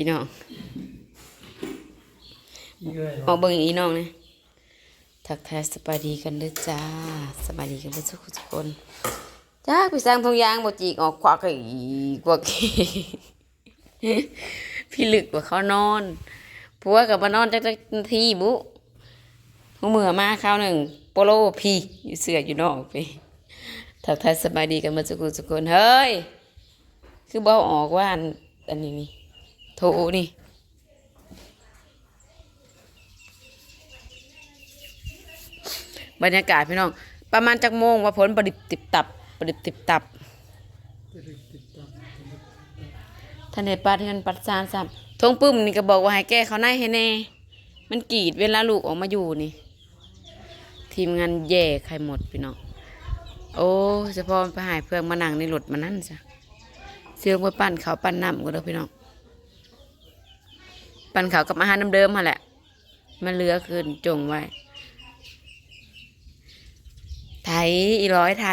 พี่น้องเยอะมองเบิ่งอีน้องนะทักทายสบายดีกันเด้อจ้าสบายดีกันเด้อทุกทุกคนจ้าไปสร้างทงยางบ่จีกออกควักอีกว่ากี้พี่ลึกกว่าเขานอนผัวกับมานอนจักจักนาทีบุหัวมือมาข้าวหนึ่งโปโลพี่อยู่เสืออยู่นอกพี่ทักทายสบายดีกันมาทุกคนทุกคนเฮ้ยคือบ่ออกว่าอันอันนี้นี่ โทรนี่บรรยากาศพี่น้อง ประมาณจักโมงว่าผลปริบติบตับปริบติบตับท่านเดปัดเงินปัดซานซ้ำทงปึ้มนี่ก็บอกว่าให้แก้เขาในให้แน่ มันกีดเวลาลูกออกมาอยู่นี่ ทีมงานแย่ใครหมดพี่น้อง โอ้เฉพาะไปหายเพื่อนมานั่งในรถมานั่นจ้ะเสื่องไปปั่นเขาปั่นน้ำก็ได้อพี่น้อง ปันเขาวกับอาหารเดิมๆมาแหละมันเลือคืนจงไว้ ไถอีร้อยไถ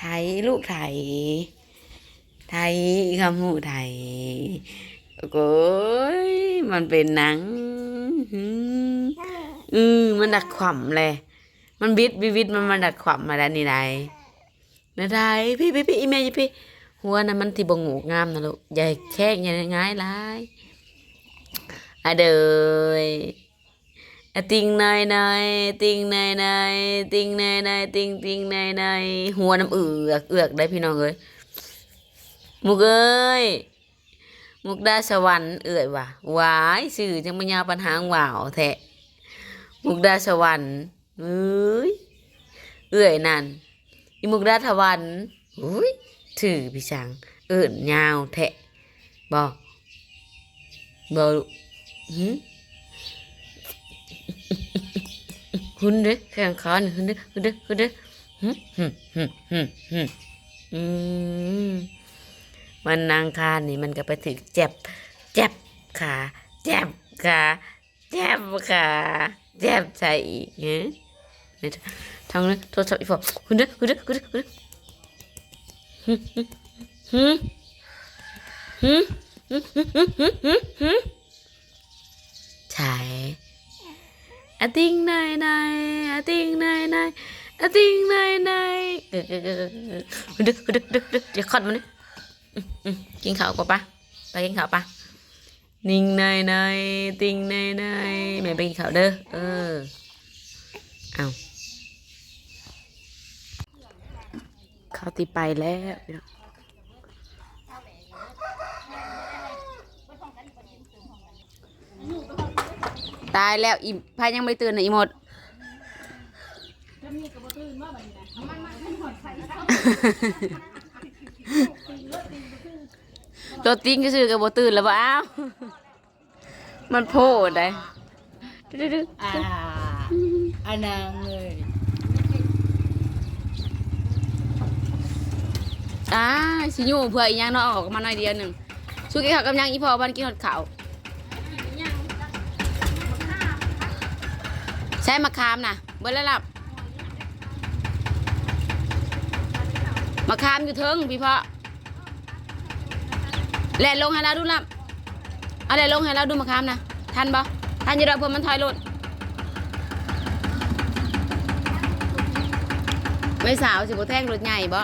ไถลูกไถ ไถคำหูไถโอ้ยมันเป็นหนังหืมอือมันดักขวำเลย มันบิดบิดบิดมันมันดักขวำมาแล้วนี่ไรนะไดพี่พี่พี่อีเมย์พี่หัวน่ะมันที่บงหูงามนะลูกอย่แช่งอย่าง่ายร้าย อะเดยอะติงนายนายติงนายนายติงนายนายติงติงนายนายหัวน้ำเอือกเอือกได้พี่น้องเอ้ยมุกเอ้ยมุกดาสวรรค์เอื่อยว่ะหวายสื่อจังปัญญาปัญหาหว่าวแทะมุกดาสวรรค์เอ้ยเอื่อยนั่นอีมุกดาทวันอุ้ยถือพี่ชังเอิ่นยาวแทะบอก เบาหืคุณเด้แข้งขาหนึ่งคุณเด้คุณเด้คุณเด้หืหืหืหืหือืมวันนางคารนี่มันก็ไปถึงเจ็บ เจ็บขาเจ็บขาเจ็บขาเจ็บใจอีกเนี่ยทางนั้นโทรศัพท์อีกฝ่อคุณเด้คุณเด้คุณเด้คุณเด้หืหืหืหื ใช่อะติงนายนายอะติงนายนายอะติงนายนายเออเออเออดึกดึกดึกดึกเดี๋ยวขอดมันนี่กินข้าวก่อนปะไปกินข้าวปะนิ่งนายนายติงนายนายแม่ไปกินข้าวเด้อเออเอาข้าวตีไปแล้วพี่น้อง ตายแล้วอีพายยังไม่ได้ตื่นนะอีหมดตัวติ้งก็ชื่อกับโบตื่นแล้วว้าวมันโพดได้ดื้ออ่าอันนางเลยๆอ่าสิอยู่เพื่ออีกอย่างเนาะออกมาหน่อยเดียวหนึ่งสู้กินข้าวกับยังอีพอบ้านกินหอดข้าว ใช้มะขามนะเบิ้ลแล้วลับมะขามอยู่เทิงพี่พ่อแหล่ลงให้เราดูลับเอาแหล่ลงให้เราดูมะขามนะทันบ่ทันอยู่ดอกเพื่อมันถอยรถไม่สาวสิบ่แท่งรถใหญ่บ่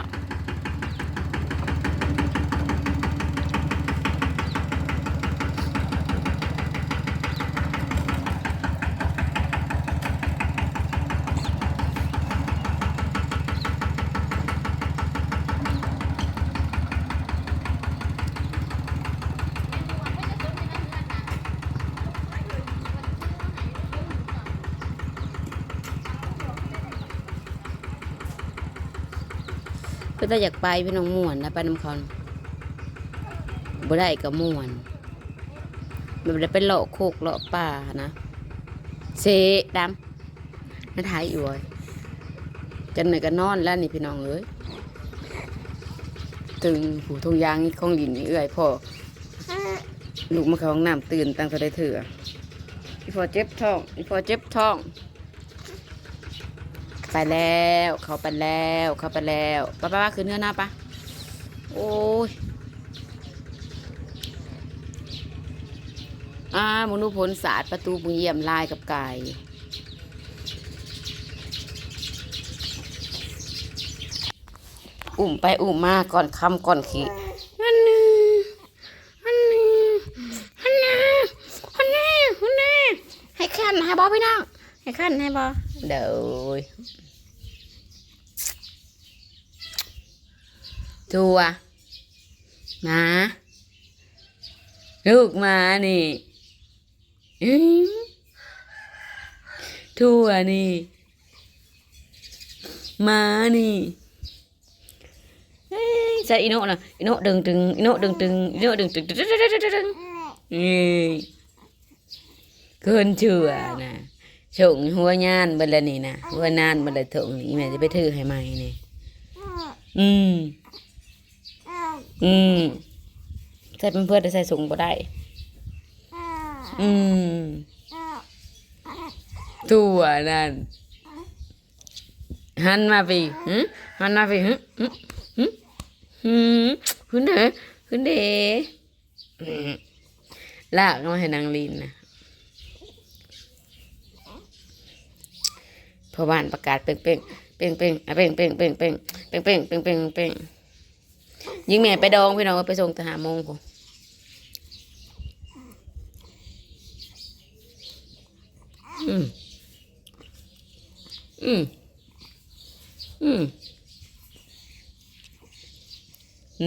เพื่อถ้าอยากไปพี่น้องม่วนนะไปน้ำคอนบ่ได้ก็ม่วนแบบได้เป็นเลาะโคกเลาะป่านะเสดำนั่นถ่ายอยู่เว้ยจันไหนก็นอนแล้วนี่พี่น้องเอ้ยตึงหูทงยางนี่ของดินนี่เอื้อยพ่อลูกมาเข้าห้องน้ำตื่นตั้งแต่ได้เถื่ออีพอเจ็บท้องอีพอเจ็บท้อง ไปแล้ว เขาไปแล้ว เขาไปแล้วป้าป้าขึ้นเนื้อหน้าปะโอ้ยอ่ามึงดูผลศาสตร์ประตูบุญเยี่ยมลายกับไก่อุ่มไปอุ่มมาก่อนคำก่อนขีอันนี้อันนี้อันนี้อันนี้อันนี้ให้ขั้นให้บอพี่น้องให้ขั้นให้บอ đời thua. Mà. Được mà nè ừ. thua nè mà nè ừ, sao ino nè ino đừng đừng ino đừng đừng ino đừng đừng đừng đừng đừng cơn chừa à, nè. ชงหัวยานเบลนี่นะหัวนานเบลถงนี่แม่จะไปถือให้ไหมนี่อืม อืมใส่เป็นเพื่อนแต่ใส่สูงก็ได้ อืมตัวนั่นหันมาพี่ฮึหันมาพี่ฮึฮึฮึฮึเด้อฮึเด้อลากมาให้นางลินนะ พอบ้านประกาศเป่งเป่งเป่งเป่งอะเป่งเป่งเป่งเป่งเป่งเป่งเป่งเป่งเป่งยิงแม่ไปดองพี่น้องไปส่งแต่หาโมงผมอืมอืมอืม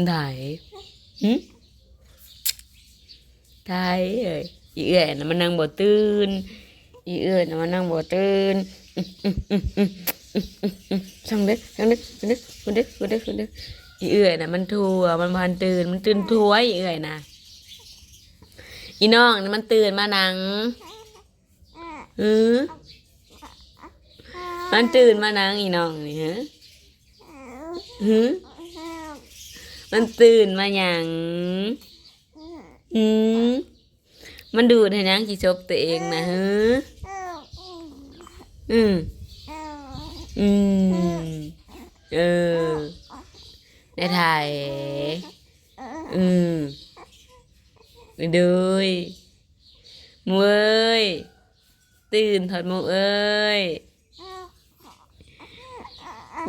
ได้หืมได้เอ้ยอีเอื้อยน่ะมันนั่งบ่ตื่นอีเอื้อยน่ะมันนั่งบ่ตื่น ช่างเด้อช่างเด้อช่างเด้อคุณเด้อคุณเด้อคุณเด้ออีเอื้อยน่ะมันทัวมันพันตื่นมันตื่นทัวอีเอื้อยน่ะอีน้องนี่มันตื่นมานังเออมันตื่นมานังอีน้องนี่ฮะหือมันตื่นมาหยังอืมมันดูดให้นางกี่ชบตัวเองนะฮะ อืมอืมเออได้ถ่ายอืมดูยมูเอ้ยตื่นถอดหมูเอ้ย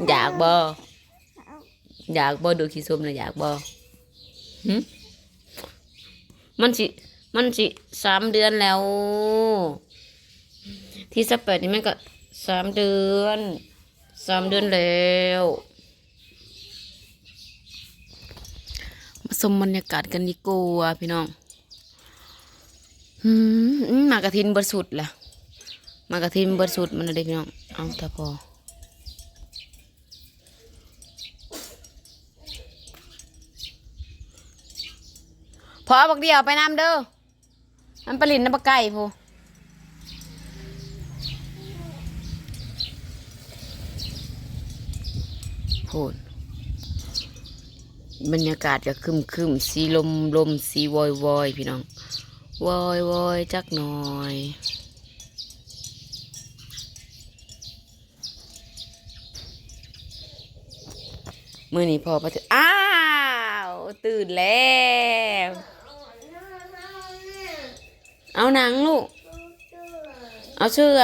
อยากบ่อยากบ่ดูขี้ส้มนะอยากบ่หึมันสิมันสิสามเดือนแล้ว ที่สเปดนี่มันก็สามเดือนสามเดือนแล้วมาชมบรรยากาศกันดีกว่าพี่น้องหืมมากระทินเบดสุดล่ะ มากระทินเบดสุดมันเลยพี่น้อง เอาแต่พอพอบักเดียวไปน้ำเด้อมันปลินน้ำปลาไก่พู พูดบรรยากาศจะคึมคึมสีลมลมสีวอยวอยพี่น้องวอยวอยจักหน่อยมื่อนี้พอไปถึงอ้าว ตื่นแล้ว เอาหนังลูก เอาเสื้อ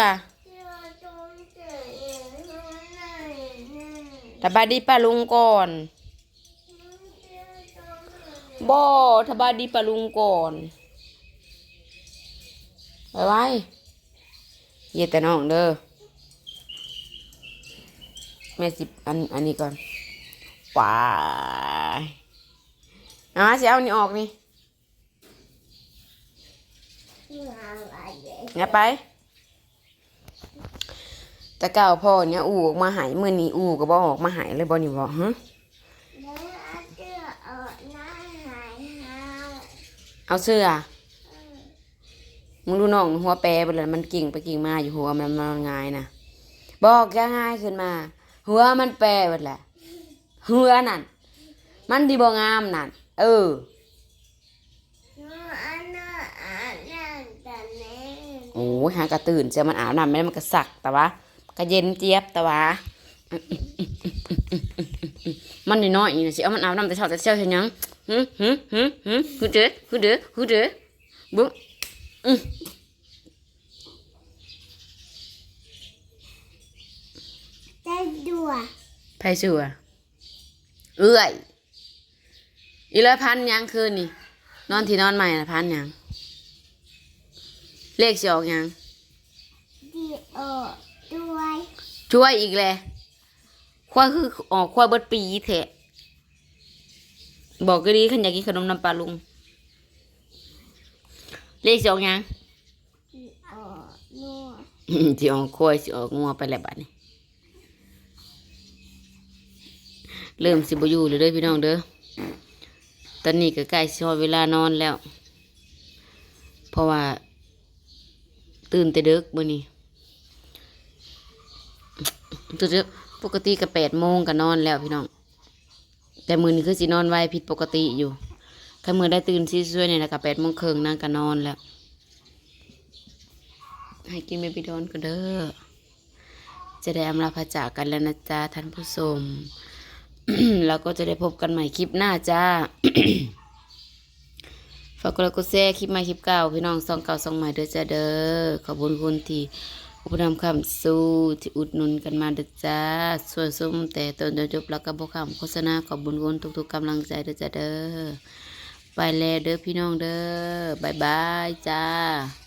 ทบายดีป้าลุงก่อนบ่ทบายดีป้าลุงก่อนไปไว้เย็ดแต่น้องเด้อแม่สิบอันอันนี้ก่อนว้ายเอามาสิเอาอันนี้ออกนี่เนี่ยไป แต่เก่าพ่อเนี่ยอูออกมาหายมื่อนี้อูก็บอกออกมาหายเลยบอนี่บอกฮะเอาเสื้อมึงดูน้องหัวแปรไปเลยมันกิ่งไปกิ่งมาอยู่หัวมันมันง่ายนะบอกจะง่ายขึ้นมา หัวมันแปรไปแหละหัวนั่นมันดีบ่งามนั่นเออโอ้ยหากระตื่นเสียมันอาบน้ำไม่ได้มันก็สักแต่ว่า กระเย็นเจี๊ยบแต่ว่ามันน้อยๆนี่นะสิเอามันอาบน้ำแต่เช้าแต่เช้าเห็นยังหืมหืมหืมหืมคือเด้อคือเด้อคือเด้อบุ๊อือได้ดัวไผชัวเอื้อยอีร้อยพันยังคืนนี่นอนที่นอนใหม่นะพันยังเลขสิออกยังดีโอด้วย ช่วยอีกแลควายคือออกควายเบิดปีเถอะบอกก็ดีขันอยากกินขนมน้ำปลาลุง เลขสิออกยังดีโอนัวอืมสิออกควายสิออกงัวไปแล้วบัดนี้ เริ่มสิบอยู่เลยเด้อพี่น้องเด้อตอนนี้ก็ใกล้สิฮอดเวลานอนแล้ว เพราะว่า ตื่นแต่ดึกมื้อนี้ ตื่นปกติก็แปดโมงก็นอนแล้วพี่น้อง แต่มือนี้คือสินอนไวผิดปกติอยู่ถ้ามือได้ตื่นสิช่วยเนี่ยนะก็แปดโมงครึ่งนั่งก็นอนแล้ว ให้กินเบบี้ดอนก็เด้อจะได้อำลาพระจากกันแล้วนะจ๊ะท่านผู้ชมแล้วก็จะได้พบกันใหม่คลิปหน้าจ้าฝากกดไลค์กดแชร์คลิปใหม่คลิปเก่าพี่น้องซองเก่าซองใหม่เด้อจ้าเด้อขอบคุณคุณที่ อุปถัมคำสู้ที่อุดหนุนกันมาเด้อจ้าส่วนส้มแต่ตอนจนจบแล้วก็บอกคำโฆษณาขอบบุญคุณทุกๆกำลังใจเด้อจ้าเด้อไปแล้วเด้อพี่น้องเด้อบายบายจ้า